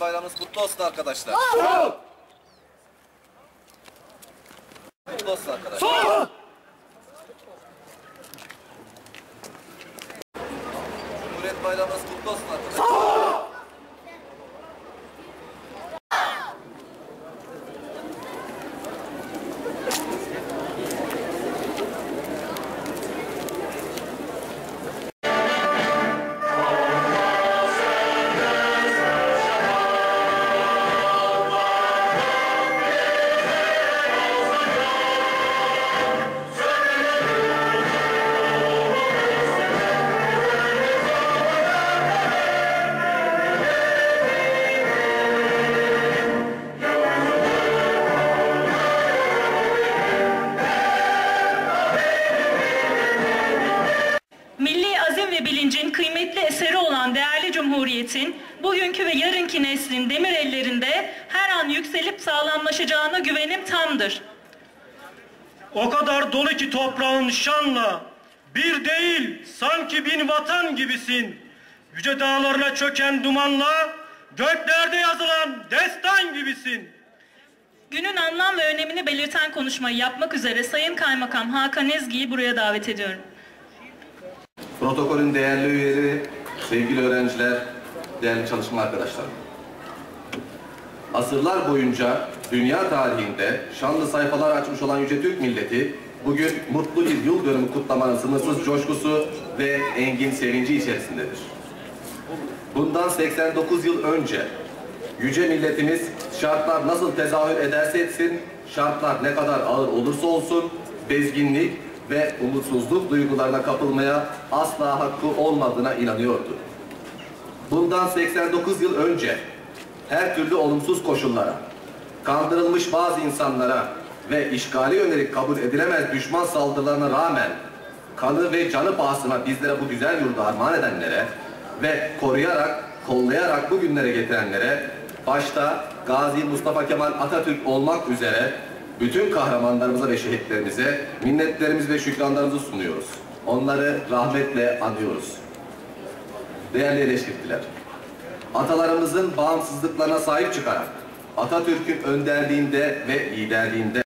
Cumhuriyet Bayramınız kutlu olsun arkadaşlar. Kutlu olsun arkadaşlar. Cumhuriyet Bayramınız kutlu olsun arkadaşlar. Milli sağlamlaşacağına güvenim tamdır. O kadar dolu ki toprağın şanla, bir değil sanki bin vatan gibisin. Yüce dağlarına çöken dumanla, göklerde yazılan destan gibisin. Günün anlam ve önemini belirten konuşmayı yapmak üzere Sayın Kaymakam Hakan Ezgi'yi buraya davet ediyorum. Protokolün değerli üyeleri, sevgili öğrenciler, değerli çalışma arkadaşlarım. Asırlar boyunca dünya tarihinde şanlı sayfalar açmış olan Yüce Türk milleti bugün mutlu bir yıl dönümü kutlamanın sınırsız coşkusu ve engin sevinci içerisindedir. Bundan 89 yıl önce yüce milletimiz şartlar nasıl tezahür ederse etsin, şartlar ne kadar ağır olursa olsun bezginlik ve umutsuzluk duygularına kapılmaya asla hakkı olmadığına inanıyordu. Bundan 89 yıl önce her türlü olumsuz koşullara, kandırılmış bazı insanlara ve işgali yönelik kabul edilemez düşman saldırılarına rağmen kanı ve canı pahasına bizlere bu güzel yurdu armağan edenlere ve koruyarak, kollayarak bu günlere getirenlere başta Gazi Mustafa Kemal Atatürk olmak üzere bütün kahramanlarımıza ve şehitlerimize minnetlerimizi ve şükranlarımızı sunuyoruz. Onları rahmetle anıyoruz. Değerli eleştirdiler. Atalarımızın bağımsızlıklarına sahip çıkarak Atatürk'ün önderliğinde ve liderliğinde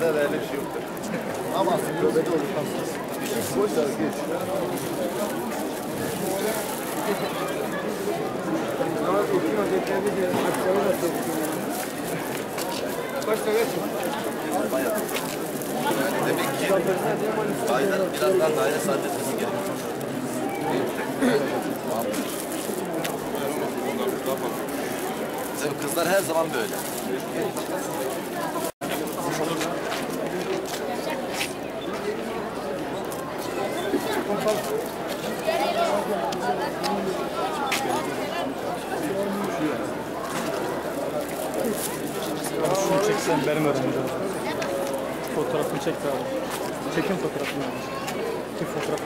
kadar öyle bir şey yoktur. Ama göbek olur hassas. Boş ver geç. Ama okuyun ödeklerini de akşama da sokuyor. Kaç tane Demek ki daire, biraz daha daire sadetmesi gerekiyor. Bizim kızlar her zaman böyle. Şunu çeksen benim önümde. Fotoğrafını çek abi. Çekin fotoğrafını. Bir fotoğraf.